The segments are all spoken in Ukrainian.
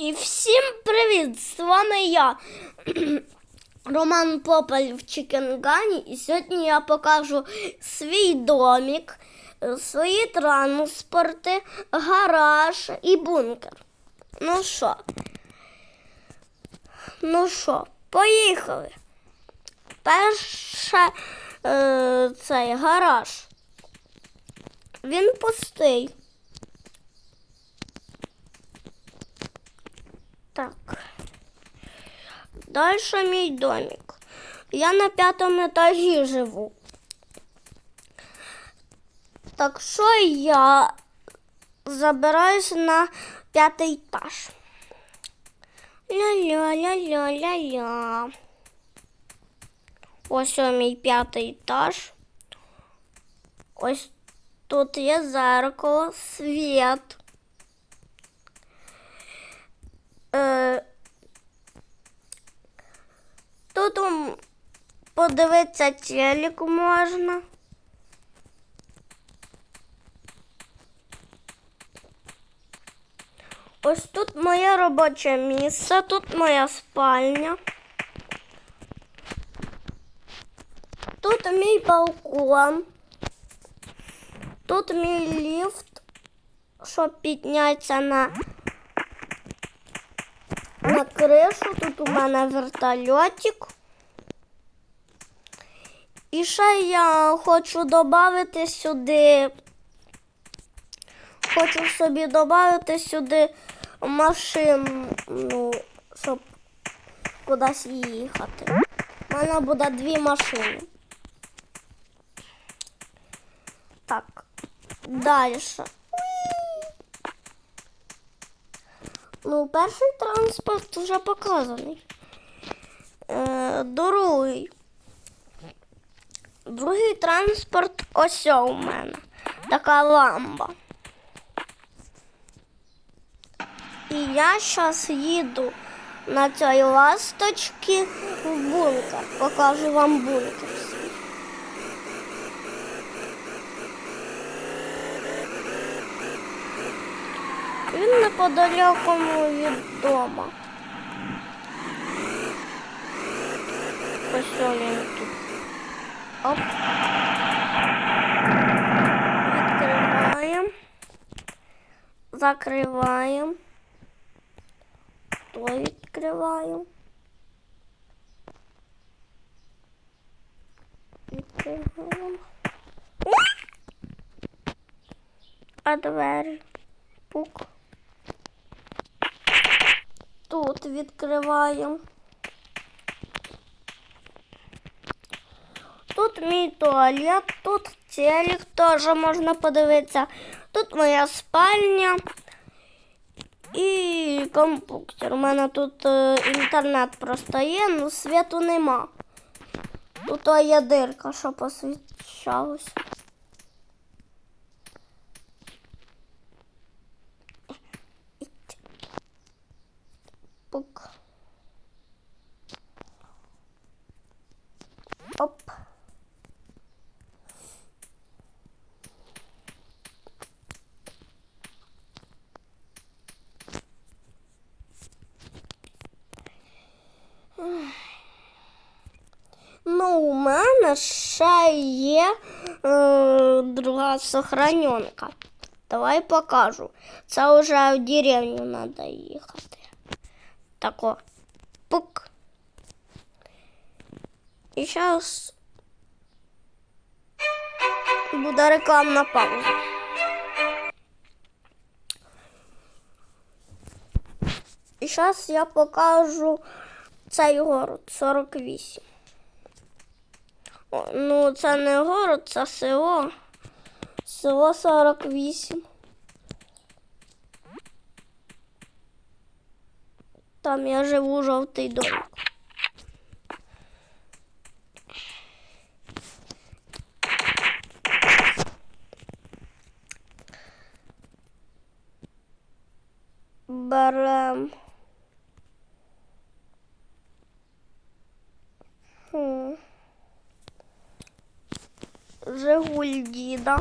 І всім привіт! З вами я, Роман Попель в Чікенгані. І сьогодні я покажу свій домик, е, свої транспорти, гараж і бункер. Ну що? Ну що, поїхали. Перше е, цей гараж. Він пустий. Так. Дальше мій домик. Я на п'ятому етажі живу. Так що я забираюся на п'ятий етаж. Ля-ля-ля-ля-ля-ля. Ось мій п'ятий етаж. Ось тут є зеркало, світ. Е, Тут подивитися телек можна. Ось тут моє робоче місце, тут моя спальня. Тут мій балкон. Тут мій ліфт, щоб піднятися на кришу. Тут у мене вертольотик. І ще я хочу додати сюди. Хочу собі додати сюди машину, щоб кудись їхати. У мене буде дві машини. Так, далі. Ну, перший транспорт вже показаний. Е, другий. Другий транспорт ось у мене. Така ламба. І я зараз їду на цій ласточці в бункер. Покажу вам бункер. свій. Він неподалеку від дома. Оп. Відкриваємо. Закриваємо. То відкриваємо. Відкриваємо. А двері. Пук. Тут відкриваємо. Тут мій туалет, тут телек теж можна подивитися. Тут моя спальня і комп'ютер. У мене тут е, інтернет просто є, але світу нема. Тут є дирка, що посвічалась. Пук. Оп. Ну, у мене ще є е, друга сохраненка. Давай покажу. Це вже в деревню треба їхати. Тако. Пук. І зараз буде рекламна пауза. І зараз я покажу цей город 48. Ну, це не город, це село. Село 48. Там я живу жовтий домик. Берем. Жигуль діда.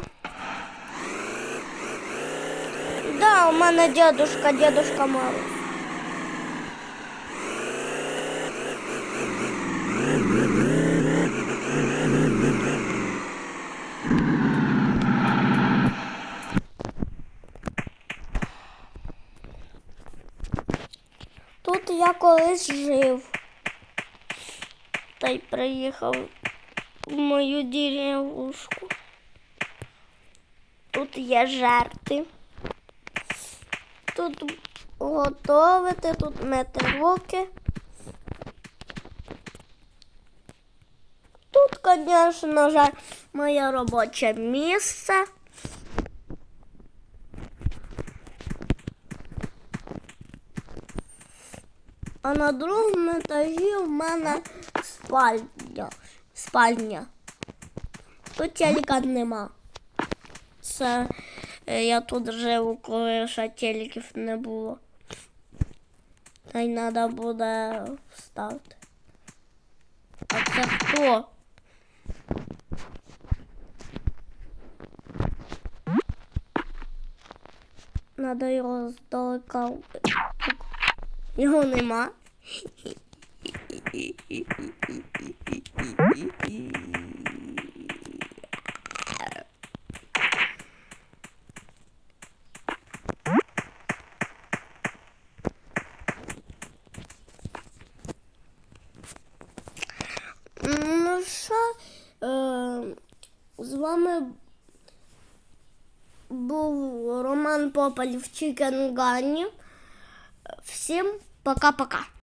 Да, у мене дедушка, дедушка Мороз. Тут я колись жив та й приїхав мою деревушку. Тут є жерти. Тут готовити, тут мити руки. Тут, звісно ж, моє робоче місце. А на другому етажі в мене спальня. Спальня. Тут телека нема. Це е, я тут жив, коли ще телеків не було. Та й треба буде вставити. А це хто? Надо його здалека. Його нема. Ну що, е, з вами був Роман Попаль в Чікенгані. Всім пока-пока.